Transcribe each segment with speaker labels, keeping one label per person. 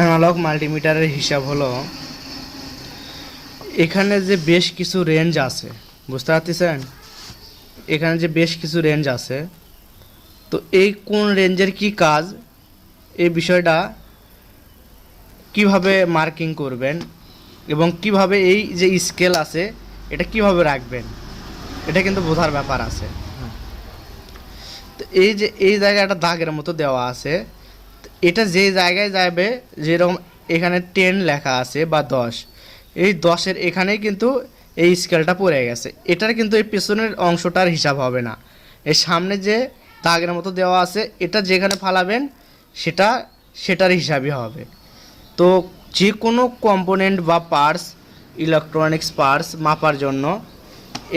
Speaker 1: Analogue মাল্টিমিটারের হিসাব হলো এখানে যে বেশ কিছু রেঞ্জ আছে বুঝতে পারতেছেন? এখানে যে বেশ কিছু রেঞ্জ আছে তো এই কোন রেঞ্জের কি কাজ? এই বিষয়টা কীভাবে মার্কিং করবেন এবং কীভাবে এই যে স্কেল আছে এটা কীভাবে রাখবেন? এটা কিন্তু বোঝার ব্যাপার আছে। তো এই যে এই জায়গায় একটা দাগের মতো দেওয়া আছে এটা যে জায়গায় যাবে, যেরকম এখানে টেন লেখা আছে বা দশ, এই দশের এখানেই কিন্তু এই স্কেলটা পড়ে গেছে। এটার কিন্তু এই পেছনের অংশটার হিসাব হবে না। এর সামনে যে দাগের মতো দেওয়া আছে, এটা যেখানে ফালাবেন, সেটা, সেটার হিসাবই হবে। তো যে কোনো কম্পোনেন্ট বা পার্টস ইলেকট্রনিক্স পার্টস মাপার জন্য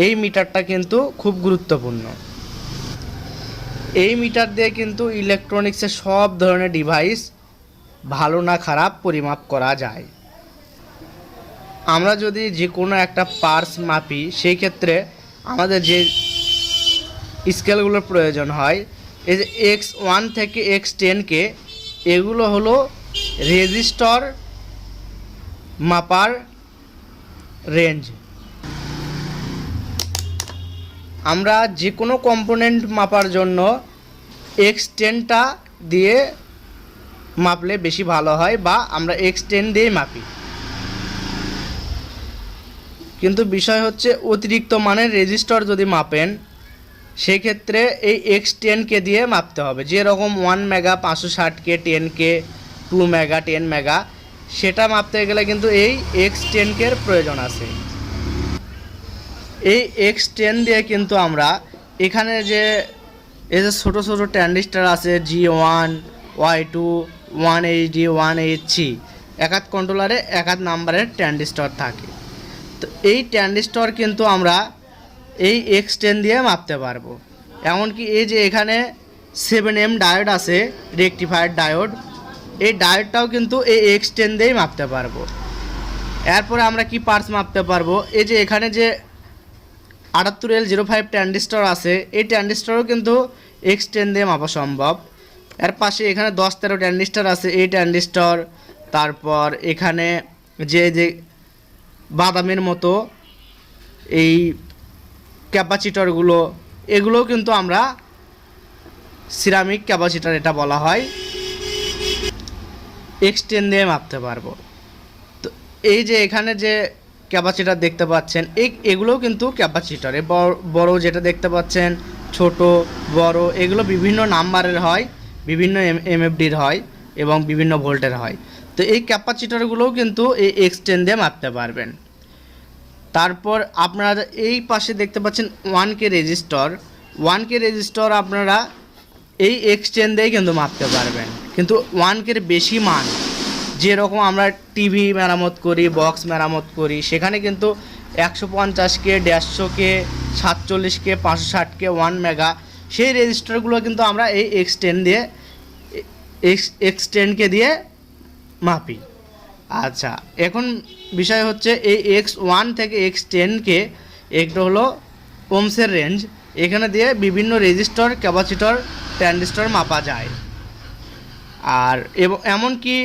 Speaker 1: এই মিটারটা কিন্তু খুব গুরুত্বপূর্ণ। এই মিটার দিয়ে কিন্তু ইলেকট্রনিক্সের সব ধরনের ডিভাইস ভালো না খারাপ পরিমাপ করা যায়। আমরা যদি যে কোনো একটা পার্স মাপি, সেই ক্ষেত্রে আমাদের যে স্কেলগুলোর প্রয়োজন হয়, এই যে এক্স ওয়ান থেকে এক্স টেনকে এগুলো হলো রেজিস্টর মাপার রেঞ্জ আমরা যে কোনো কম্পোনেন্ট মাপার জন্য এক্স টেনটা দিয়ে মাপলে বেশি ভালো হয় বা আমরা এক্স টেন দিয়েই মাপি। কিন্তু বিষয় হচ্ছে অতিরিক্ত মানের রেজিস্টর যদি মাপেন, সেক্ষেত্রে এই এক্স টেনকে দিয়ে মাপতে হবে। যেরকম ওয়ান মেগা পাঁচশো ষাট K ten K two mega ten mega সেটা মাপতে গেলে কিন্তু এই এক্স টেনকের প্রয়োজন আছে। এই এক্স টেন দিয়ে কিন্তু আমরা এখানে যে এই যে ছোটো ছোটো ট্যান্ডিস্টার আছে G one Y two one H D one H C একাত কন্ট্রোলারে একাত নাম্বারের ট্যান্ডিস্টর থাকে। তো এই ট্যান্ডিস্টর কিন্তু আমরা এই এক্স টেন দিয়ে মাপতে পারব। এমনকি এই যে এখানে সেভেন এম ডায়োড আছে রেকটিফায়ার ডায়োড এই ডায়োডটাও কিন্তু এই এক্স টেন দিয়েই মাপতে পারব। এরপরে আমরা কি পার্টস মাপতে পারব? এই যে এখানে যে আটাত্তর এল জিরো ফাইভ ট্যান্ডিস্টর আছে, এই ট্যান্ডিস্টরও কিন্তু এক্স টেন দিয়ে মাপা সম্ভব। এর পাশে এখানে দশ তেরো ট্যান্ডিস্টার আছে এই ট্যান্ডিস্টর তারপর এখানে যে যে বাদামের মতো এই ক্যাপাসিটরগুলো এগুলোও কিন্তু আমরা সিরামিক ক্যাপাসিটার এটা বলা হয়। এক্সটেন দিয়ে মাপতে পারব। তো এই যে এখানে যে ক্যাপাসিটার দেখতে পাচ্ছেন এই এগুলোও কিন্তু ক্যাপাসিটার বড় যেটা দেখতে পাচ্ছেন ছোট, বড়, এগুলো বিভিন্ন নাম্বারের হয়, বিভিন্ন এম, এমএফডির হয় এবং বিভিন্ন ভোল্টের হয়। তো এই ক্যাপাসিটারগুলোও কিন্তু এই এক্সটেন দিয়ে মাপতে পারবেন। তারপর আপনারা এই পাশে দেখতে পাচ্ছেন one K resistor. One K resistor আপনারা এই এক্সচেঞ্জ দিয়েই কিন্তু মাপতে পারবেন। কিন্তু ওয়ান কের বেশি মান, যেরকম আমরা টিভি মেরামত করি বক্স মেরামত করি, সেখানে কিন্তু একশো পঞ্চাশ কে, দেড়শো কে, সাতচল্লিশ কে, পাঁচশো ষাট কে, ওয়ান মেগা। সেই রেজিস্টারগুলো কিন্তু আমরা এই এক্সটেন দিয়ে, এক্স এক্সটেনকে দিয়ে মাপি। আচ্ছা এখন বিষয় হচ্ছে এই এক্স ওয়ান থেকে এক্স টেনকে একটা হলো ওমসের রেঞ্জ। এখানে দিয়ে বিভিন্ন রেজিস্টর, ক্যাপাসিটর ট্যান্ডিস্টর মাপা যায়। আর এমনকি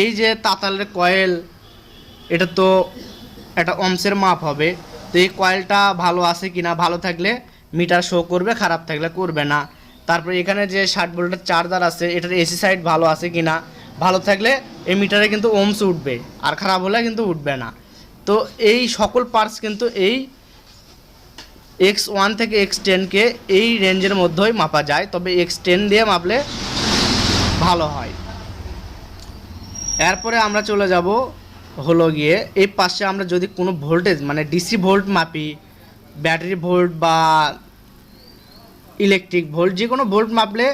Speaker 1: এই যে তাতালের কয়েল, এটা তো একটা অংশের মাপ হবে। তো এই কয়েলটা ভালো আছে কি না ভালো থাকলে মিটার শো করবে, খারাপ থাকলে করবে না। তারপরে এখানে যে ষাট ভোল্টের চার্জার আছে, এটার এসি সাইড ভালো আছে কি না ভালো থাকলে এই মিটারে কিন্তু ওমস উঠবে, আর খারাপ হলে কিন্তু উঠবে না। তো এই সকল পার্টস কিন্তু এই এক্স ওয়ান থেকে এক্স টেনকে এই রেঞ্জের মধ্যেই মাপা যায়, তবে এক্স টেন দিয়ে মাপলে ভালো হয়। এরপরে আমরা চলে যাব হলো গিয়ে এই পাশে আমরা যদি কোনো ভোল্টেজ মানে ডিসি ভোল্ট মাপি ব্যাটারি ভোল্ট বা ইলেকট্রিক ভোল্ট যে কোনো ভোল্ট মাপলে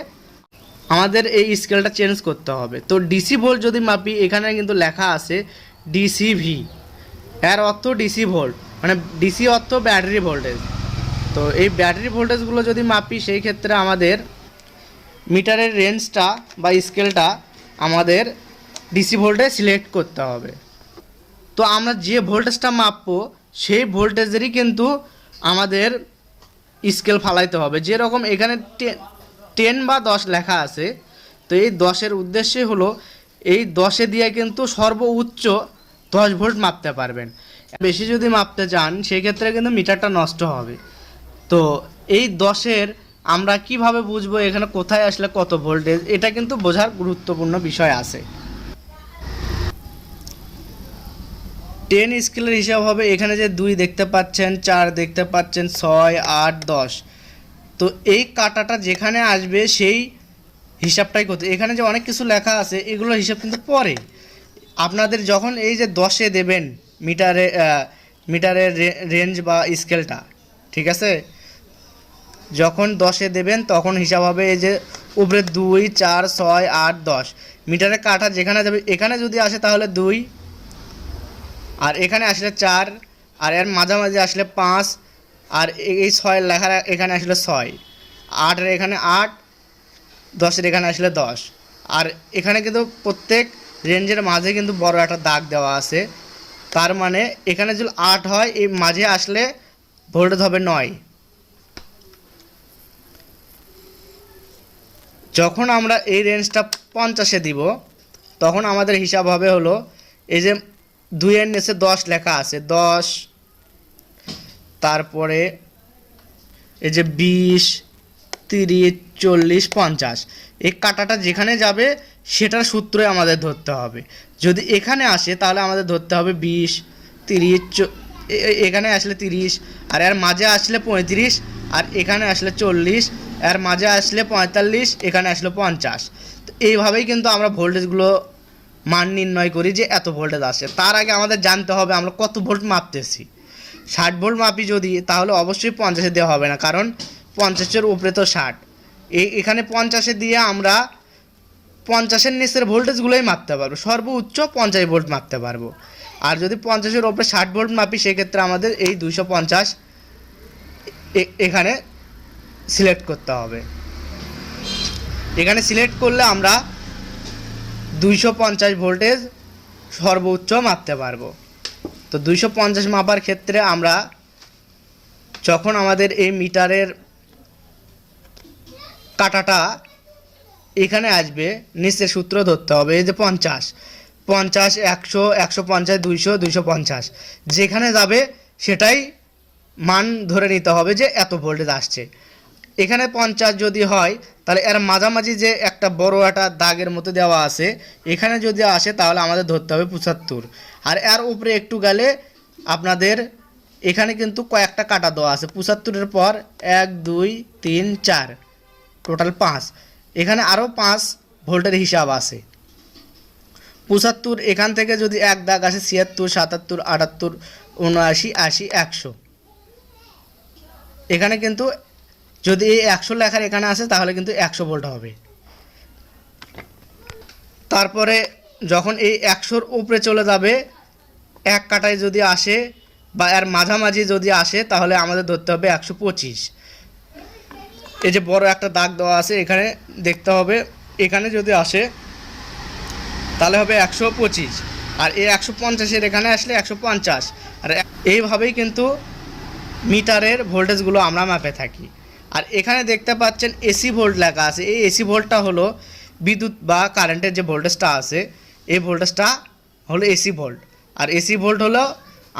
Speaker 1: আমাদের এই স্কেলটা চেঞ্জ করতে হবে। তো ডিসি ভোল্ট যদি মাপি, এখানে কিন্তু লেখা আছে ডিসিভি এর অর্থ ডিসি ভোল্ট মানে ডিসি অর্থ ব্যাটারি ভোল্টেজ তো এই ব্যাটারি ভোল্টেজগুলো যদি মাপি, সেই ক্ষেত্রে আমাদের মিটারের রেঞ্জটা বা স্কেলটা আমাদের ডিসি ভোল্টে সিলেক্ট করতে হবে। তো আমরা যে ভোল্টেজটা মাপবো, সেই ভোল্টেজেরই কিন্তু আমাদের স্কেল ফালাইতে হবে। যেরকম এখানে টেন বা দশ লেখা আছে, তো এই দশের উদ্দেশ্যে হলো, এই দশে দিয়ে কিন্তু সর্বোচ্চ দশ ভোল্ট মাপতে পারবেন। বেশি যদি মাপতে চান সেক্ষেত্রে কিন্তু মিটারটা নষ্ট হবে। তো এই দশের আমরা কীভাবে বুঝব, এখানে কোথায় আসলে কত ভোল্টেজ এটা কিন্তু বোঝার গুরুত্বপূর্ণ বিষয় আছে। টেন স্কেলের হিসাব হবে, এখানে যে দুই দেখতে পাচ্ছেন, চার দেখতে পাচ্ছেন, ছয়, আট, দশ। তো এই কাটাটা যেখানে আসবে, সেই হিসাবটাই করতে এখানে যে অনেক কিছু লেখা আছে, এগুলোর হিসাব কিন্তু পরে। আপনাদের যখন এই যে দশে দেবেন মিটারে মিটারের রেঞ্জ বা স্কেলটা, ঠিক আছে? যখন দশে দেবেন, তখন হিসাব হবে এই যে উপরে দুই, চার, ছয়, আট, দশ। মিটারে কাটা যেখানে যাবে, এখানে যদি আসে তাহলে দুই আর এখানে আসলে চার, আর এর মাঝামাঝি আসলে পাঁচ, আর এই ছয়ের লেখার এখানে আসলে ছয়। আটের এখানে আট, দশের এখানে আসলে দশ। আর এখানে কিন্তু প্রত্যেক রেঞ্জের মাঝে কিন্তু বড় একটা দাগ দেওয়া আছে। তার মানে এখানে যদি আট হয়, এই মাঝে আসলে ভোল্টেজ হবে নয়। যখন আমরা এই রেঞ্জটা পঞ্চাশে দিব, তখন আমাদের হিসাব হবে হলো, এই যে দুইয়ের নিচে দশ লেখা আছে, দশ, তারপরে এই যে বিশ, তিরিশ, চল্লিশ, পঞ্চাশ, এই কাটাটা যেখানে যাবে সেটার সূত্রই আমাদের ধরতে হবে। যদি এখানে আসে তাহলে আমাদের ধরতে হবে বিশ, তিরিশ এখানে আসলে তিরিশ, আর এর মাঝে আসলে পঁয়ত্রিশ, আর এখানে আসলে চল্লিশ, এর মাঝে আসলে পঁয়তাল্লিশ, এখানে আসলে পঞ্চাশ। তো এইভাবেই কিন্তু আমরা ভোল্টেজগুলো মান নির্ণয় করি যে এত ভোল্টেজ আসে তার আগে আমাদের জানতে হবে আমরা কত ভোল্ট মাপতেছি। ষাট ভোল্ট মাপি যদি, তাহলে অবশ্যই পঞ্চাশে দেওয়া হবে না, কারণ পঞ্চাশের উপরে তো ষাট। এই এখানে পঞ্চাশে দিয়ে আমরা পঞ্চাশের নিচের ভোল্টেজগুলোই মাপতে পারব। সর্বোচ্চ পঞ্চাশ ভোল্ট মাপতে পারব। আর যদি পঞ্চাশের ওপরে ষাট ভোল্ট মাপি, সেক্ষেত্রে আমাদের এই দুইশো পঞ্চাশ এখানে সিলেক্ট করতে হবে। এখানে সিলেক্ট করলে আমরা দুইশো পঞ্চাশ ভোল্টেজ সর্বোচ্চ মাপতে পারব। তো দুইশো পঞ্চাশ মাপার ক্ষেত্রে আমরা যখন আমাদের এই মিটারের কাটাটা এখানে আসবে নিচে সূত্র ধরতে হবে, এই যে পঞ্চাশ। পঞ্চাশ, একশো একশো পঞ্চাশ, দুইশো দুইশো পঞ্চাশ। যেখানে যাবে সেটাই মান ধরে নিতে হবে যে এত ভোল্টেজ আসছে। এখানে পঞ্চাশ যদি হয় তাহলে এর মাঝামাঝি যে একটা বড় একটা দাগের মতো দেওয়া আছে, এখানে যদি আসে তাহলে আমাদের ধরতে হবে পঁচাত্তর। আর এর উপরে একটু গেলে আপনাদের এখানে কিন্তু কয়েকটা কাটা দেওয়া আছে। পঁচাত্তরের পর এক, দুই, তিন, চার টোটাল পাঁচ। এখানে আরও পাঁচ ভোল্টের হিসাব আছে। পঁচাত্তর, এখান থেকে যদি এক দাগ আসে ছিয়াত্তর, সাতাত্তর, আটাত্তর, উনআশি, আশি, একশো। এখানে কিন্তু যদি এই একশো লেখার এখানে আসে, তাহলে কিন্তু একশো ভোল্ট হবে। তারপরে যখন এই একশোর উপরে চলে যাবে, এক কাটায় যদি আসে বা এর মাঝামাঝি যদি আসে, তাহলে আমাদের ধরতে হবে একশো পঁচিশ। এই যে বড় একটা দাগ দেওয়া আছে, এখানে দেখতে হবে, এখানে যদি আসে, তাহলে হবে একশো পঁচিশ। আর এই একশো পঞ্চাশের এখানে আসলে একশো পঞ্চাশ। আর এইভাবেই কিন্তু মিটারের ভোল্টেজগুলো আমরা মাপে থাকি। আর এখানে দেখতে পাচ্ছেন এসি ভোল্ট লেখা আছে। এই এসি ভোল্টটা হলো বিদ্যুৎ বা কারেন্টের যে ভোল্টেজটা আছে, এই ভোল্টেজটা হলো এসি ভোল্ট আর এসি ভোল্ট হলো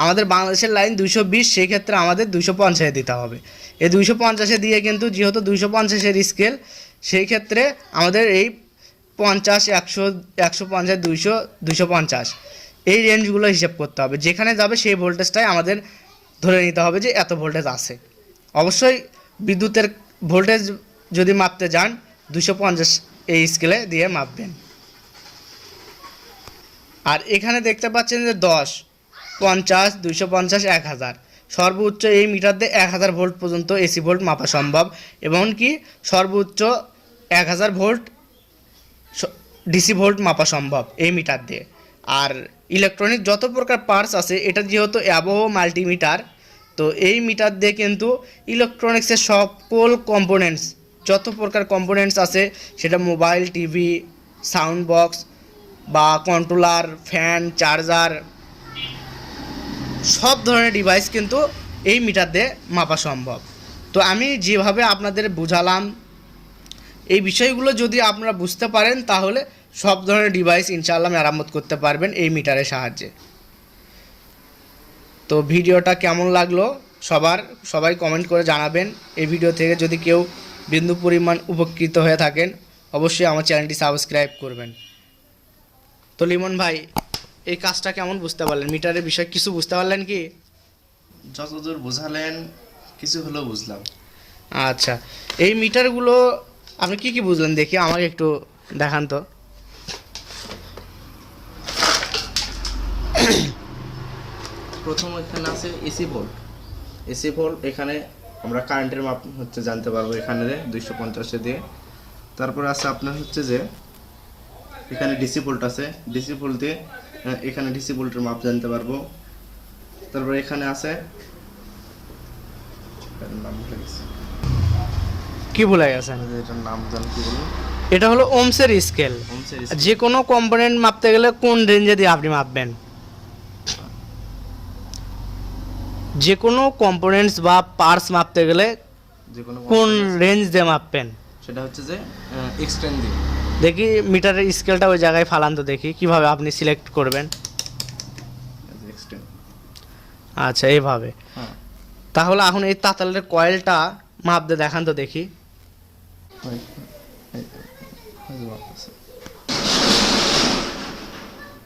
Speaker 1: আমাদের বাংলাদেশের লাইন দুইশো বিশ, সেই ক্ষেত্রে আমাদের দুশো পঞ্চাশে দিতে হবে। এই দুইশো পঞ্চাশে দিয়ে কিন্তু যেহেতু দুশো পঞ্চাশের স্কেল সেই ক্ষেত্রে আমাদের এই পঞ্চাশ, একশো একশো পঞ্চাশ, দুইশো দুইশো পঞ্চাশ, এই রেঞ্জগুলো হিসাব করতে হবে। যেখানে যাবে সেই ভোল্টেজটাই আমাদের ধরে নিতে হবে যে এত ভোল্টেজ আছে। অবশ্যই বিদ্যুতের ভোল্টেজ যদি মাপতে যান, দুশো পঞ্চাশ এই স্কেলে দিয়ে মাপবেন। আর এখানে দেখতে পাচ্ছেন যে দশ, পঞ্চাশ দুইশো পঞ্চাশ, এক হাজার। সর্বোচ্চ এই মিটার দিয়ে এক হাজার ভোল্ট পর্যন্ত এসি ভোল্ট মাপা সম্ভব। এবং কি সর্বোচ্চ এক হাজার ভোল্ট ডিসি ভোল্ট মাপা সম্ভব এই মিটার দিয়ে। আর ইলেকট্রনিক যত প্রকার পার্টস আছে, এটা যেহেতু অ্যাবো মাল্টিমিটার তো এই মিটার দিয়ে কিন্তু ইলেকট্রনিক্সের সকল কম্পোনেন্টস যত প্রকার কম্পোনেন্টস আছে, সেটা মোবাইল টিভি সাউন্ড বক্স বা কন্ট্রোলার ফ্যান চার্জার সব ধরনের ডিভাইস কিন্তু এই মিটার দিয়ে মাপা সম্ভব। তো আমি যেভাবে আপনাদের বুঝালাম, এই বিষয়গুলো যদি আপনারা বুঝতে পারেন, তাহলে সব ধরনের ডিভাইস ইনশাআল্লাহ মেরামত করতে পারবেন এই মিটারের সাহায্যে। তো ভিডিওটা কেমন লাগল সবার? সবাই কমেন্ট করে জানাবেন। এই ভিডিও থেকে যদি কেউ বিন্দু পরিমাণ উপকৃত হয়ে থাকেন অবশ্যই আমার চ্যানেলটি সাবস্ক্রাইব করবেন। তো লিমন ভাই এই কাজটা কেমন বুঝতে পারলেন? মিটারের বিষয়ে কিছু বুঝতে পারলেন কি?
Speaker 2: যতদূর বোঝালেন কিছু হলেও বুঝলাম।
Speaker 1: আচ্ছা এই মিটারগুলো আপনি কি কি বুঝলেন? দেখি আমাকে একটু দেখান তো।
Speaker 2: প্রথম এখানে আছে এসি ভোল্ট এসি ভোল্ট এখানে আমরা কারেন্টের মাপ হচ্ছে জানতে পারব এখানে দুইশো পঞ্চাশে দিয়ে। তারপরে আছে আপনার হচ্ছে যে এখানে ডিসি ভোল্ট আছে। ডিসি ভোল্ট দিয়ে এখানে ডিসি ভোল্টের মাপ জানতে পারব। তারপরে এখানে আছে।
Speaker 1: কি ভুলে গেছেন?
Speaker 2: এটার নাম জান কি বলুন
Speaker 1: এটা হলো ওমসের স্কেল। যে কোনো কম্পোনেন্ট মাপতে গেলে কোন রেঞ্জে দিয়ে আপনি মাপবেন? যে কোনো কম্পোনেন্টস বা পার্টস মাপতে গেলে
Speaker 2: যে কোন
Speaker 1: রেঞ্জ দিয়ে মাপবেন?
Speaker 2: সেটা হচ্ছে যে এক্সটেন্ড দিয়ে।
Speaker 1: দেখি মিটারের স্কেলটা ওই জায়গায় ফালান তো দেখি কীভাবে আপনি সিলেক্ট করবেন? আচ্ছা এইভাবে।
Speaker 2: হ্যাঁ।
Speaker 1: তাহলে এখন এই তাতালের কয়েলটা মাপ দিয়ে দেখান তো দেখি।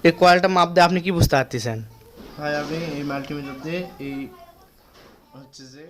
Speaker 1: এই- কয়েলটা মাপ দিয়ে আপনি কি বুঝতে পারতেছেন?
Speaker 2: ভাই আমি এই মাল্টিমিটার দিয়ে এই হচ্ছে যে